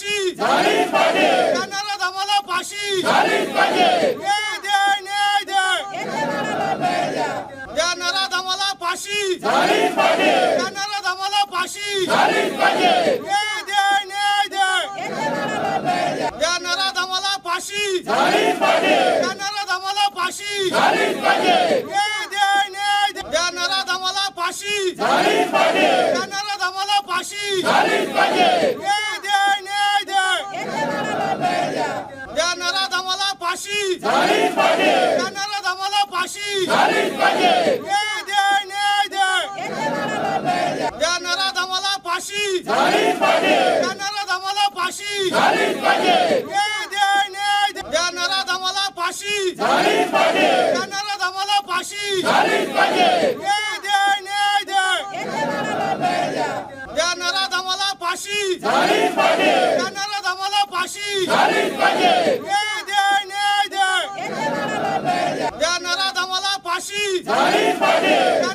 फाशी. त्या नराधमाला फाशी. न्याय दे न्याय दे. त्या नराधमाला फाशी. त्या नराधमाला फाशी. न्याय दे न्याय दे. त्या नराधमाला फाशी. त्या नराधमाला फाशी. न्याय दे न्याय दे. त्या नराधमाला फाशी. त्या नराधमाला फाशी न्याय दे न्याय दे त्या फाशी. न्याय न्याय फाशी. फाशी. न्याय न्याय फाशी. फाशी. न्याय न्याय दे त्या नराधमाला फाशी. त्या नराधमाला फाशी. न्याय दे न्याय